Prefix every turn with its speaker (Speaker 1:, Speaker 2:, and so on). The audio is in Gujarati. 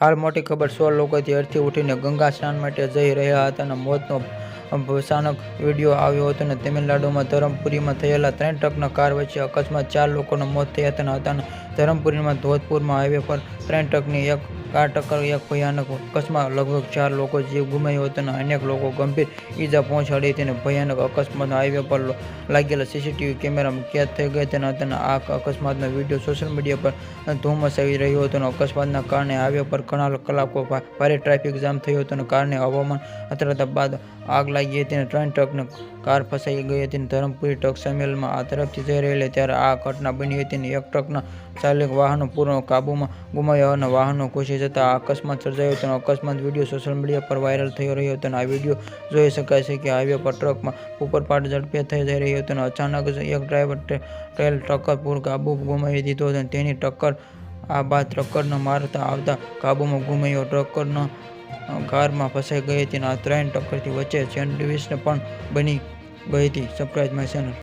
Speaker 1: હાલ મોટી ખબર સો લોકો ત્યારથી ઉઠીને ગંગા સ્નાન માટે જઈ રહ્યા હતા અને મોતનો ભયાનક વીડિયો આવ્યો હતો અને તમિલનાડુમાં ધરમપુરીમાં થયેલા ત્રણ ટ્રકના કાર વચ્ચે અકસ્માત ચાર લોકોના મોત થયા હતા ધરમપુરીમાં ધોધપુરમાં હાઈવે પર ત્રણ ટ્રકની એક કાર ટક્કર એક ભયાનક અકસ્માત. લગભગ ચાર લોકો જીવ ગુમાવ્યો હતો અને અનેક લોકો ગંભીર ઈજા પહોંચાડી હતી અને ભયાનક અકસ્માત હાઈવે પર લાગેલા સીસીટીવી કેમેરામાં કેદ થઈ ગયા હતા અને આ અકસ્માતનો વીડિયો સોશિયલ મીડિયા પર ધૂમ આવી રહ્યો હતો અને અકસ્માતના કારણે હાઈવે પર ઘણા કલાકો ભારે ટ્રાફિક જામ થયો હતો અને કારણે હવામાન અથડાતા બાદ આગ લાગી હતી અને ત્રણ ટ્રકને કાર ફસાઈ ગઈ હતી અને ધરમપુરી ટ્રક સંમેલનમાં આ તરફથી જઈ રહેલી ત્યારે આ ઘટના બની હતી અને એક ટ્રકના ચાલક વાહનો પૂર્ણ કાબૂમાં ગુમાવ્યા અને વાહનો ઘૂસી જતા આ અકસ્માત સર્જાયો હતો અકસ્માત વીડિયો સોશિયલ મીડિયા પર વાયરલ થઈ રહ્યો હતો આ વીડિયો જોઈ શકાય છે કે હાઈવે પર ટ્રકમાં ઉપરપાટ ઝડપે થઈ જઈ રહ્યો હતો અચાનક એક ડ્રાઈવર ટ્રેલ ટક્કર પૂર કાબુ ગુમાવી દીધો હતો તેની ટક્કર, આ બાદ ટ્રકરને મારતા આવતા કાબુમાં ગુમાયો. ટ્રકરનો કારમાં ફસાઈ ગઈ હતી અને આ ત્રણ ટક્કરથી વચ્ચે સેન્ડવિચને પણ બની ગઈ હતી. Subscribe my channel